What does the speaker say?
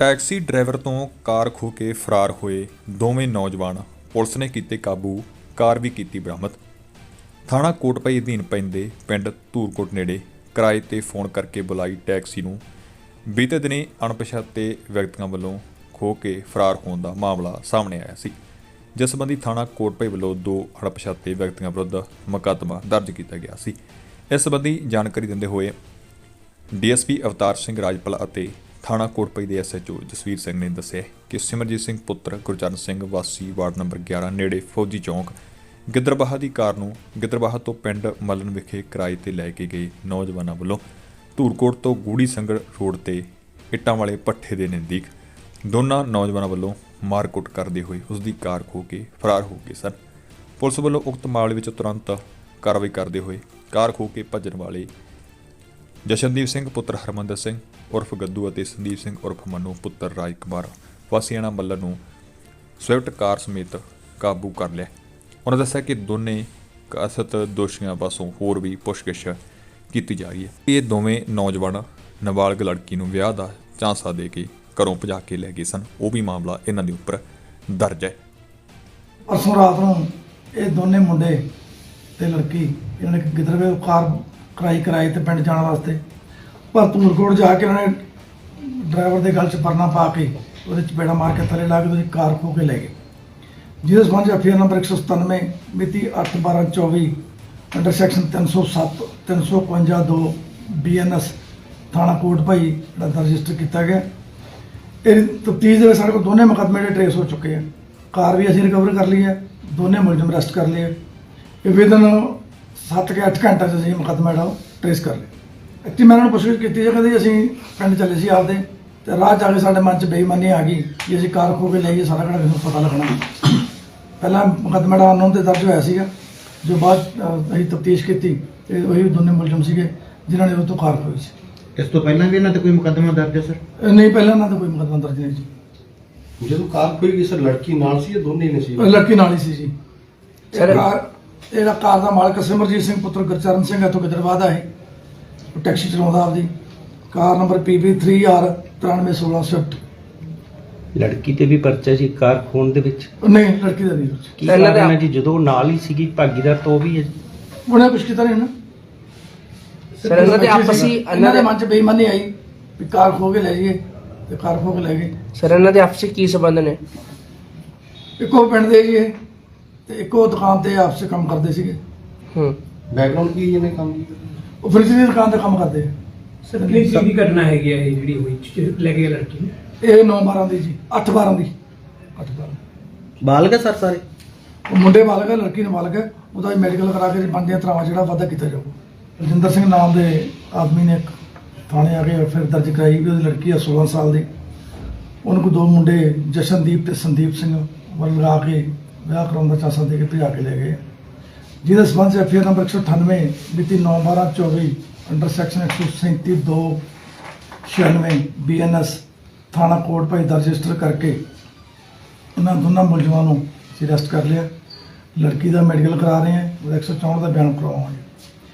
Taxi driver ਤੋਂ ਕਾਰ ਖੋਹ ਕੇ ਫਰਾਰ ਹੋਏ ਦੋਵੇਂ ਨੌਜਵਾਨ ਪੁਲਿਸ ਨੇ ਕੀਤੇ ਕਾਬੂ, ਕਾਰ ਵੀ ਕੀਤੀ ਬਰਾਮਦ। ਥਾਣਾ ਕੋਟਪਈ ਅਧੀਨ ਪੈਂਦੇ ਪਿੰਡ ਧੂਰਕੋਟ ਨੇੜੇ ਕਿਰਾਏ ਤੇ ਫੋਨ ਕਰਕੇ ਬੁਲਾਈ ਟੈਕਸੀ ਨੂੰ। ਬੀਤੇ ਦਿਨੀ ਅਣਪਛਾਤੇ ਵਿਅਕਤੀਆਂ ਵੱਲੋਂ ਖੋਹ ਕੇ ਫਰਾਰ ਹੋਣ ਦਾ ਮਾਮਲਾ ਸਾਹਮਣੇ ਆਇਆ ਸੀ, ਜਿਸ ਸੰਬੰਧੀ ਥਾਣਾ ਕੋਟਪਈ ਵੱਲੋਂ ਦੋ ਅਣਪਛਾਤੇ ਵਿਅਕਤੀਆਂ ਵਿਰੁੱਧ ਮੁਕੱਦਮਾ ਦਰਜ ਕੀਤਾ ਗਿਆ ਸੀ। ਇਸ ਸੰਬੰਧੀ ਜਾਣਕਾਰੀ ਦਿੰਦੇ ਹੋਏ ਡੀਐਸਪੀ ਅਵਤਾਰ ਸਿੰਘ ਰਾਜਪਾਲ ਅਤੇ ਥਾਣਾ ਕੋਟਪਈ ਦੇ ਐਸਐਚਓ ਜਸਵੀਰ ਸਿੰਘ ਨੇ ਦੱਸਿਆ ਕਿ ਸਿਮਰਜੀਤ ਸਿੰਘ ਪੁੱਤਰ ਗੁਰਚਰਨ ਸਿੰਘ ਵਾਸੀ ਵਾਰਡ ਨੰਬਰ 11 ਨੇੜੇ ਫੌਜੀ ਚੌਂਕ ਗਿੱਦਰਬਾਹਾ ਦੀ ਕਾਰ ਨੂੰ ਗਿੱਦਰਬਾਹਾ ਤੋਂ ਪਿੰਡ ਮਲਨ ਵਿਖੇ ਕਿਰਾਏ ਤੇ ਲੈ ਕੇ ਗਏ ਨੌਜਵਾਨਾਂ ਵੱਲੋਂ ਧੂਰਕੋਟ ਤੋਂ ਗੂੜੀ ਸੰਗੜ ਰੋਡ ਤੇ ਇੱਟਾਂ ਵਾਲੇ ਪੱਠੇ ਦੇ ਨਜ਼ਦੀਕ ਦੋਨਾਂ ਨੌਜਵਾਨਾਂ ਵੱਲੋਂ ਮਾਰਕੁੱਟ ਕਰਦੇ ਹੋਏ ਉਸ ਦੀ ਕਾਰ ਖੋਹ ਕੇ ਫਰਾਰ ਹੋ ਗਏ ਸਨ। ਪੁਲਿਸ ਵੱਲੋਂ ਉਕਤ ਮਾਮਲੇ ਵਿੱਚ ਤੁਰੰਤ ਕਾਰਵਾਈ ਕਰਦੇ ਹੋਏ ਕਾਰ ਖੋਹ ਕੇ ਭੱਜਣ ਵਾਲੇ ਜਸ਼ਨਦੀਪ ਸਿੰਘ ਪੁੱਤਰ ਹਰਮੰਦਰ ਸਿੰਘ ਉਰਫ ਗੱਦੂ ਅਤੇ ਸੰਦੀਪ ਸਿੰਘ ਉਰਫ ਮਨੂ ਪੁੱਤਰ ਰਾਜ ਕੁਮਾਰ ਵਾਸੀਆਣਾ ਮੱਲਰ ਨੂੰ ਸਵਿਫਟ ਕਾਰ ਸਮੇਤ ਕਾਬੂ ਕਰ ਲਿਆ। ਉਹਨਾਂ ਦੱਸਿਆ ਕਿ ਦੋਨੇ ਕਥਿਤ ਦੋਸ਼ੀਆਂ ਪਾਸੋਂ ਹੋਰ ਵੀ ਪੁੱਛਗਿੱਛ ਕੀਤੀ ਜਾ ਰਹੀ ਹੈ। ਇਹ ਦੋਵੇਂ ਨੌਜਵਾਨ ਨਾਬਾਲਗ ਲੜਕੀ ਨੂੰ ਵਿਆਹ ਦਾ ਝਾਂਸਾ ਦੇ ਕੇ ਘਰੋਂ ਭਜਾ ਕੇ ਲੈ ਗਏ ਸਨ। ਉਹ ਵੀ ਮਾਮਲਾ ਇਹਨਾਂ ਦੇ ਉੱਪਰ ਦਰਜ ਹੈ। ਪਰਸੋਂ ਰਾਤ ਨੂੰ ਇਹ ਦੋਨੇ ਮੁੰਡੇ ਤੇ ਲੜਕੀ, ਇਹਨਾਂ ਨੇ ਗਿੱਦਰਵੇ ਕਾਰ ਕਰਾਈ ਕਿਰਾਏ ਤੇ ਪਿੰਡ ਜਾਣ ਵਾਸਤੇ। ਪਰ ਧੂਰਕੋਟ ਜਾ ਕੇ ਉਹਨਾਂ ਨੇ ਡਰਾਈਵਰ ਦੇ ਗਲ 'ਚ ਪਰਨਾ ਪਾ ਕੇ ਉਹਦੇ 'ਚ ਬੇੜਾ ਮਾਰ ਕੇ ਥੱਲੇ ਲਾ ਕੇ ਉਹਦੀ ਕਾਰ ਖੋਹ ਕੇ ਲੈ ਗਏ। ਜਿਹਦੇ ਸੰਬੰਧ ਅਫੀਅਰ ਨੰਬਰ 197 ਮਿਤੀ 8/12/24 ਅੰਡਰ ਸੈਕਸ਼ਨ 307 352 2 ਬੀਐਨਐਸ ਥਾਣਾ ਕੋਟ ਭਾਈ ਦਾ ਰਜਿਸਟਰ ਕੀਤਾ ਗਿਆ। ਇਹ ਤਫਤੀਸ਼ ਦੇ ਵਿੱਚ ਸਾਡੇ ਕੋਲ ਦੋਨੇ ਮੁਕੱਦਮੇ ਜਿਹੜੇ ਟਰੇਸ ਹੋ ਚੁੱਕੇ ਆ। ਕਾਰ ਵੀ ਅਸੀਂ ਰਿਕਵਰ ਕਰ ਲਈ ਹੈ ਦੋਨੇ ਮੁਲਜ਼ਮ ਅਰੈਸਟ ਕਰ ਲਏ ਇਹ ਵਿਦਨ 7 ਕੇ 8 ਘੰਟੇ 'ਚ ਅਸੀਂ ਮੁਕੱਦਮਾ ਜਿਹੜਾ ਟਰੇਸ ਕਰ ਲਿਆ। ਐਕਚੁਅਲੀ ਮੈਂ ਉਹਨਾਂ ਨੂੰ ਪੁੱਛਗਿੱਛ ਕੀਤੀ ਜੇ ਕਹਿੰਦੇ ਅਸੀਂ ਪਿੰਡ ਚੱਲੇ ਸੀ ਆਪਦੇ ਤੇ ਰਾਹ 'ਚ ਆ ਕੇ ਸਾਡੇ ਮਨ 'ਚ ਬੇਈਮਾਨੀ ਆ ਗਈ ਕਿ ਅਸੀਂ ਕਾਰ ਖੋ ਕੇ ਲਈਏ ਸਾਰਾ ਕਿਹੜਾ ਕਿਸੇ ਨੂੰ ਪਤਾ ਲੱਗਣਾ ਪਹਿਲਾਂ ਮੁਕੱਦਮਾ ਦਾ ਅਨਨੋਨ ਤੇ ਦਰਜ ਹੋਇਆ ਸੀਗਾ ਜੋ ਬਾਅਦ ਅਸੀਂ ਤਫਤੀਸ਼ ਕੀਤੀ ਤੇ ਉਹੀ ਦੋਨੇ ਮੁਲਜ਼ਮ ਸੀਗੇ ਜਿਨ੍ਹਾਂ ਨੇ ਉਹ ਤੋਂ ਕਾਰ ਖੋਈ ਸੀ। ਇਸ ਤੋਂ ਪਹਿਲਾਂ ਵੀ ਇਹਨਾਂ ਤੇ ਕੋਈ ਮੁਕੱਦਮਾ ਦਰਜ ਹੈ ਸਰ? ਨਹੀਂ ਪਹਿਲਾਂ ਇਹਨਾਂ ਦਾ ਕੋਈ ਮੁਕੱਦਮਾ ਦਰਜ ਨਹੀਂ ਜੀ। ਜਦੋਂ ਕਾਰ ਖੋਈ ਗਈ ਸਰ ਲੜਕੀ ਨਾਲ ਸੀ ਜਾਂ ਦੋਨੇ ਨੇ ਸੀ? ਲੜਕੀ ਨਾਲ ਹੀ ਸੀ ਜੀ। Sir, ਇਹ ਕਾਰ ਇਹਦਾ ਕਾਰ ਦਾ ਮਾਲਕ ਸਿਮਰਜੀਤ ਸਿੰਘ ਪੁੱਤਰ ਗੁਰਚਰਨ ਸਿੰਘ ਤੋਂ ਗਿੱਦੜਬਾਹ ਦਾ ਹੈ। ਉਹ ਟੈਕਸੀ ਚਲਾਉਂਦਾ ਆਪਦੀ। ਕਾਰ ਨੰਬਰ PB3R 9316 ਸਵਿਫਟ ਲੜਕੀ ਤੇ ਵੀ ਪਰਚਾ ਸੀ ਕਾਰ ਖੋਣ ਦੇ ਵਿੱਚ? ਨਹੀਂ ਲੜਕੀ ਦਾ ਨਹੀਂ ਕੁਛ ਕੀ ਦੇ ਕਾਰਨ ਹੈ ਜੀ ਜਦੋਂ ਨਾਲ ਹੀ ਸੀਗੀ ਭਾਗੀਦਾਰ ਤੋਂ ਵੀ ਹੈ। ਉਹਨੇ ਕੁਝ ਕੀਤਾ ਨਹੀਂ ਨਾ। ਸਰ ਇਹਨਾਂ ਦੇ ਆਪਸੀ ਇਹਨਾਂ ਦੇ ਮਨ ਚ ਬੇਈਮਾਨੀ ਆਈ ਵੀ ਕਾਰ ਖੋ ਕੇ ਲੈ ਜਾਈਏ ਤੇ ਕਾਰ ਖੋ ਕੇ ਲੈ ਗਏ। ਸਰ ਇਹਨਾਂ ਦੇ ਆਪਸੀ ਕੀ ਸੰਬੰਧ ਨੇ? ਇੱਕੋ ਪਿੰਡ ਦੇ ਜੀ ਇਹ। ਤੇ ਇੱਕੋ ਦੁਕਾਨ ਤੇ ਆਪਸ ਵਿੱਚ ਕੰਮ ਕਰਦੇ ਸੀਗੇ। ਹੂੰ। ਬੈਕਗ੍ਰਾਉਂਡ ਕੀ ਇਹਨੇ ਕੰਮ ਕੀਤਾ? ਉਹ ਫਰਿੱਜ ਦੀ ਦੁਕਾਨ ਤੇ ਕੰਮ ਕਰਦੇ ਆ। ਸਰ ਕਿਹੜੀ ਚੀਜ਼ ਦੀ ਘਟਨਾ ਹੈਗੀ ਹੈ ਇਹ ਜਿਹੜੀ ਹੋਈ ਚ- ਲੈ ਕੇ ਲੜਕੀ ਨੂੰ? ਇਹ 9 12 ਦੀ ਜੀ 8 12 ਦੀ। 8 12 ਬਾਲਗ ਹੈ ਸਰ ਸਾਰੇ? ਉਹ ਮੁੰਡੇ ਮਾਲਕ ਹੈ ਲੜਕੀ ਨੇ ਮਾਲਕ ਹੈ ਉਹਦਾ ਵੀ ਮੈਡੀਕਲ ਕਰਾ ਕੇ ਬੰਦੀਆਂ ਤਰਾਵਾਂ ਜਿਹੜਾ ਵਾਧਾ ਕੀਤਾ ਜਾਊਗਾ। ਰਜਿੰਦਰ ਸਿੰਘ ਨਾਮ ਦੇ ਆਦਮੀ ਨੇ ਇੱਕ ਥਾਣੇ ਆ ਕੇ ਫਿਰ ਦਰਜ ਕਰਾਈ ਵੀ ਉਹਦੀ ਲੜਕੀ ਹੈ 16 ਸਾਲ ਦੀ। ਉਹਨਾਂ ਕੋਲ ਦੋ ਮੁੰਡੇ ਜਸ਼ਨਦੀਪ ਤੇ ਸੰਦੀਪ ਸਿੰਘ ਵੱਲ ਲਗਾ ਕੇ ਵਿਆਹ ਕਰਾਉਣ ਦਾ ਚਾਸਾ ਦੇ ਕੇ ਭਜਾ ਕੇ ਲੈ ਗਏ। ਜਿਹਦੇ ਸਬੰਧ ਚ ਐਫਆਰ ਨੰਬਰ 198 ਮਿਤੀ 9/12/24 ਅੰਡਰ ਸੈਕਸ਼ਨ 137 2 96 ਬੀਐਨਐਸ ਥਾਣਾ ਕੋਟ ਭਾਈ ਦਾ ਰਜਿਸਟਰ ਕਰਕੇ ਇਹਨਾਂ ਦੋਨਾਂ ਮੁਲਜ਼ਮਾਂ ਨੂੰ ਅਸੀਂ ਅਰੈਸਟ ਕਰ ਲਿਆ। ਲੜਕੀ ਦਾ ਮੈਡੀਕਲ ਕਰਾ ਰਹੇ ਹਾਂ, ਉਹਦਾ 164 ਦਾ ਬਿਆਨ ਕਰਵਾਵਾਂਗੇ